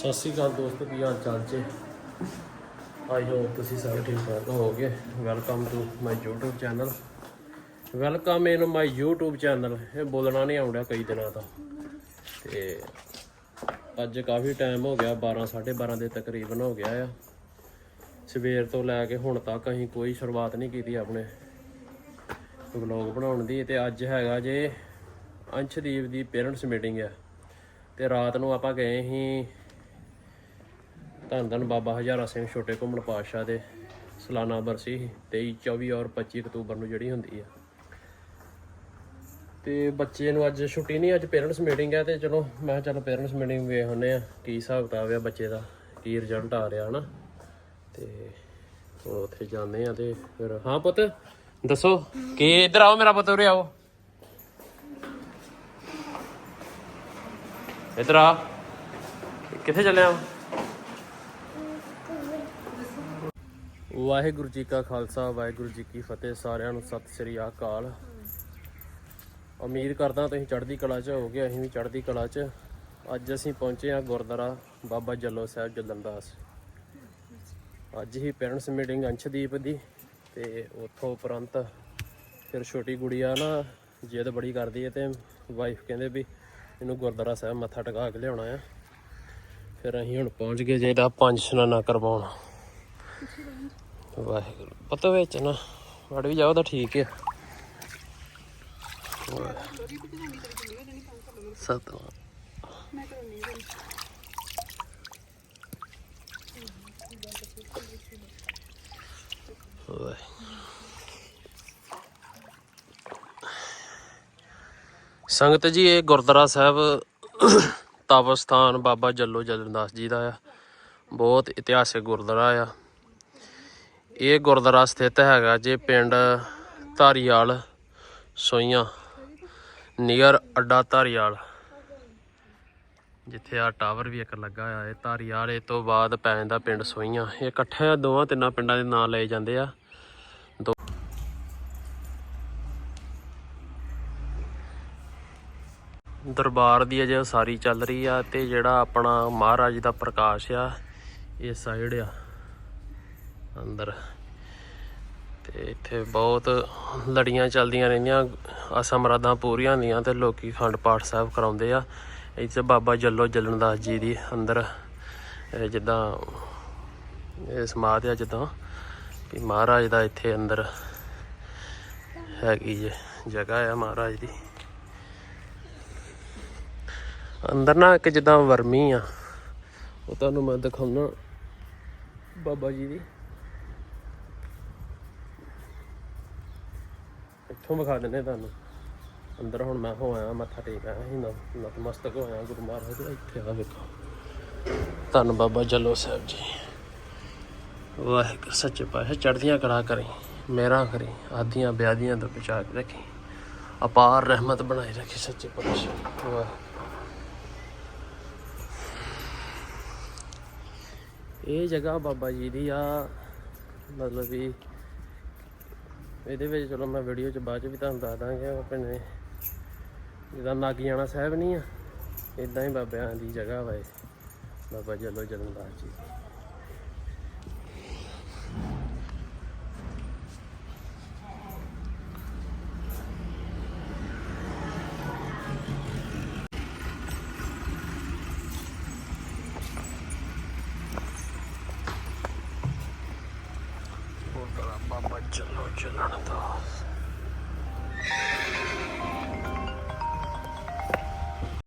ਸਤਿ ਸ਼੍ਰੀ ਅਕਾਲ ਦੋਸਤੋ, ਕੀ ਹਾਲ ਚਾਲ ਜੀ? ਆਈ ਹੋਪ ਤੁਸੀਂ ਸਾਰੇ ਠੀਕ ਠਾਕ ਹੋਵੋਗੇ। Welcome to my YouTube channel welcome in my YouTube channel ਇਹ ਬੋਲਣਾ ਨਹੀਂ ਆਉਂਦਾ ਕਈ ਦਿਨਾਂ ਤੋਂ। ਤੇ ਅੱਜ ਕਾਫੀ ਟਾਈਮ ਹੋ ਗਿਆ 12 12:30 ਦੇ ਤਕਰੀਬਨ ਹੋ ਗਿਆ ਆ। ਸਵੇਰ ਤੋਂ ਲੈ ਕੇ ਹੁਣ ਤੱਕ ਅਸੀਂ ਕੋਈ ਸ਼ੁਰੂਆਤ ਨਹੀਂ ਕੀਤੀ ਆਪਣੇ ਵਲੌਗ ਬਣਾਉਣ ਦੀ। ਤੇ ਅੱਜ ਹੈਗਾ ਜੇ ਅੰਸ਼ਦੀਪ ਦੀ ਪੇਰੈਂਟਸ ਮੀਟਿੰਗ ਆ। ਤੇ ਰਾਤ ਨੂੰ ਆਪਾਂ ਗਏ ਸੀ ਧੰਨ ਧੰਨ ਬਾਬਾ ਹਜ਼ਾਰਾ ਸਿੰਘ ਛੋਟੇ ਘੁੰਮਣ ਪਾਤਸ਼ਾਹ ਦੇ ਸਾਲਾਨਾ ਬਰਸੀ ਸੀ 23 24 ਔਰ 25 ਅਕਤੂਬਰ ਨੂੰ ਜਿਹੜੀ ਹੁੰਦੀ ਆ। ਤੇ ਬੱਚੇ ਨੂੰ ਅੱਜ ਛੁੱਟੀ ਨਹੀਂ, ਅੱਜ ਪੇਰੈਂਟਸ ਮੀਟਿੰਗ ਹੈ ਤੇ ਚਲੋ ਮੈਂ ਕਿਹਾ ਚਲੋ ਪੇਰੈਂਟਸ ਮੀਟਿੰਗ ਵੇਖ ਹੁੰਨੇ ਆ, ਕੀ ਹਿਸਾਬ ਕਿਤਾਬ ਆ ਬੱਚੇ ਦਾ, ਕੀ ਰਿਜ਼ਲਟ ਆ ਰਿਹਾ ਹਨਾ। ਤੇ ਹੁਣ ਉੱਥੇ ਜਾਂਦੇ ਆ ਤੇ ਫਿਰ, ਹਾਂ ਪੁੱਤ, ਦੱਸੋ, ਕੀ ਇੱਧਰ ਆਓ ਮੇਰਾ ਪੁੱਤ, ਉਰੇ ਆਓ। ਇੱਧਰ ਆ। ਕਿੱਥੇ ਚੱਲਿਆ ਵਾਹਿਗੁਰੂ ਜੀ ਕਾ ਖਾਲਸਾ, ਵਾਹਿਗੁਰੂ ਜੀ ਕੀ ਫਤਿਹ। ਸਾਰਿਆਂ ਨੂੰ ਸਤਿ ਸ੍ਰੀ ਅਕਾਲ। ਉਮੀਦ ਕਰਦਾ ਤੁਸੀਂ ਚੜ੍ਹਦੀ ਕਲਾ 'ਚ ਹੋਗੇ ਅਸੀਂ ਵੀ ਚੜ੍ਹਦੀ ਕਲਾ 'ਚ। ਅੱਜ ਅਸੀਂ ਪਹੁੰਚੇ ਹਾਂ ਗੁਰਦੁਆਰਾ ਬਾਬਾ ਜੱਲੋ ਸਾਹਿਬ ਜਲੰਦਾਸ ਅੱਜ ਹੀ ਪੇਰੈਂਟਸ ਮੀਟਿੰਗ ਅੰਸ਼ਦੀਪ ਦੀ ਤੇ ਉੱਥੋਂ ਉਪਰੰਤ ਫਿਰ ਛੋਟੀ ਗੁੜੀਆ ਨਾ ਜਿੱਦ ਬੜੀ ਕਰਦੀ ਹੈ ਤੇ ਵਾਈਫ ਕਹਿੰਦੇ ਵੀ ਇਹਨੂੰ ਗੁਰਦੁਆਰਾ ਸਾਹਿਬ ਮੱਥਾ ਟਿਕਾ ਕੇ ਲਿਆਉਣਾ ਆ। ਫਿਰ ਅਸੀਂ ਹੁਣ ਪਹੁੰਚ ਗਏ ਜਿਹਦਾ ਪੰਜ ਸਨਾਨਾ ਕਰਵਾਉਣਾ। ਵਾਹਿਗੁਰੂ। ਪਤਾ ਵਿੱਚ ਨਾ, ਵੜ ਵੀ ਜਾਓ ਤਾਂ ਠੀਕ ਆ। ਸਤਿ ਸੰਗਤ ਜੀ, ਇਹ ਗੁਰਦੁਆਰਾ ਸਾਹਿਬ ਤਪ ਸਥਾਨ ਬਾਬਾ ਜੱਲੋ ਜਲਨਦਾਸ ਜੀ ਦਾ ਆ। ਬਹੁਤ ਇਤਿਹਾਸਿਕ ਗੁਰਦੁਆਰਾ ਆ। ਇਹ ਗੁਰਦੁਆਰਾ ਸਥਿਤ ਹੈਗਾ ਜੇ ਪਿੰਡ ਧਾਰੀਵਾਲ ਸੋਈਆਂ ਨੀਅਰ ਅੱਡਾ ਧਾਰੀਵਾਲ। ਜਿੱਥੇ ਆ ਟਾਵਰ ਵੀ ਇੱਕ ਲੱਗਾ ਹੋਇਆ ਇਹ ਧਾਰੀਵਾਲ ਇਹ ਤੋਂ ਬਾਅਦ ਪੈ ਜਾਂਦਾ ਪਿੰਡ ਸੋਈਆਂ ਇਹ ਇਕੱਠੇ ਦੋਵਾਂ ਤਿੰਨਾਂ ਪਿੰਡਾਂ ਦੇ ਨਾਂ ਲਏ ਜਾਂਦੇ ਆ। ਦੋ ਦਰਬਾਰ ਦੀ ਅਜੇ ਉਸਾਰੀ ਚੱਲ ਰਹੀ ਆ ਤੇ ਜਿਹੜਾ ਆਪਣਾ ਮਹਾਰਾਜ ਦਾ ਪ੍ਰਕਾਸ਼ ਆ, ਇਹ ਸਾਈਡ ਆ। ਅੰਦਰ। ਤੇ ਇੱਥੇ ਬਹੁਤ ਲੜੀਆਂ ਚੱਲਦੀਆਂ ਰਹਿੰਦੀਆਂ ਆਸਾਂ ਮਰਾਦਾਂ ਪੂਰੀਆਂ ਹੁੰਦੀਆਂ ਤੇ ਲੋਕੀ ਖੰਡ ਪਾਠ ਸਾਹਿਬ ਕਰਾਉਂਦੇ ਆ। ਇੱਥੇ ਬਾਬਾ ਜੱਲੋ ਜਲਨਦਾਸ ਜੀ ਦੀ ਅੰਦਰ ਜਿੱਦਾਂ ਇਹ ਸਮਾਧ ਆ ਜਿੱਦਾਂ, ਵੀ ਮਹਾਰਾਜ ਦਾ ਇੱਥੇ ਅੰਦਰ ਹੈਗੀ ਜੇ ਜਗ੍ਹਾ ਆ ਮਹਾਰਾਜ ਦੀ। ਅੰਦਰ ਨਾ ਇੱਕ ਜਿੱਦਾਂ ਵਰਮੀ ਆ, ਉਹ ਤੁਹਾਨੂੰ ਮੈਂ ਦਿਖਾਉਣਾ, ਬਾਬਾ ਜੀ ਦੀ। ਇੱਥੋਂ ਵਿਖਾ ਦਿੰਦੇ ਤੁਹਾਨੂੰ। ਅੰਦਰ ਹੁਣ ਮੈਂ ਹੋਇਆ, ਮੱਥਾ ਟੇਕ ਆਇਆ ਸੀ ਨਤਮਸਤਕ ਹੋਇਆ, ਗੁਰੂ ਮਹਾਰਾਜ ਦਾ। ਇੱਥੇ ਆ ਵੇਖੋ। ਧੰਨ ਬਾਬਾ ਜੱਲੋ ਸਾਹਿਬ ਜੀ। ਵਾਹਿਗੁਰੂ, ਸੱਚੇ ਪਾਤਸ਼ਾਹ, ਚੜ੍ਹਦੀਆਂ ਕਲਾ ਕਰੀ ਮੇਰਾ ਕਰੀ, ਆਦੀਆਂ ਬਿਆਦੀਆਂ ਤੋਂ ਬਚਾ ਕੇ ਰੱਖੀ, ਅਪਾਰ ਰਹਿਮਤ ਬਣਾਈ ਰੱਖੀ, ਸੱਚੇ ਪਾਤਸ਼ਾਹ। ਵਾਹ ਇਹ ਜਗ੍ਹਾ ਬਾਬਾ ਜੀ ਦੀ ਆ, ਮਤਲਬ ਵੀ ਇਹਦੇ ਵਿੱਚ ਚਲੋ ਮੈਂ ਵੀਡੀਓ ਚ ਬਾਅਦ ਚ ਵੀ ਤੁਹਾਨੂੰ ਦੱਸ ਦਾਂਗੇ ਉਹ ਆਪਣੇ ਜਿੱਦਾਂ ਨਾਗੀਆਣਾ ਸਾਹਿਬ ਨਹੀਂ ਆ? ਇਦਾਂ ਹੀ ਬਾਬਿਆਂ ਦੀ ਜਗ੍ਹਾ ਵਾ ਇਹ। ਬਾਬਾ ਜਲੋ ਜਲਨਦਾਸ ਜੀ। ਬਾਬਾ ਚੰਨੋ ਚੰਨਣ ਦਾਸ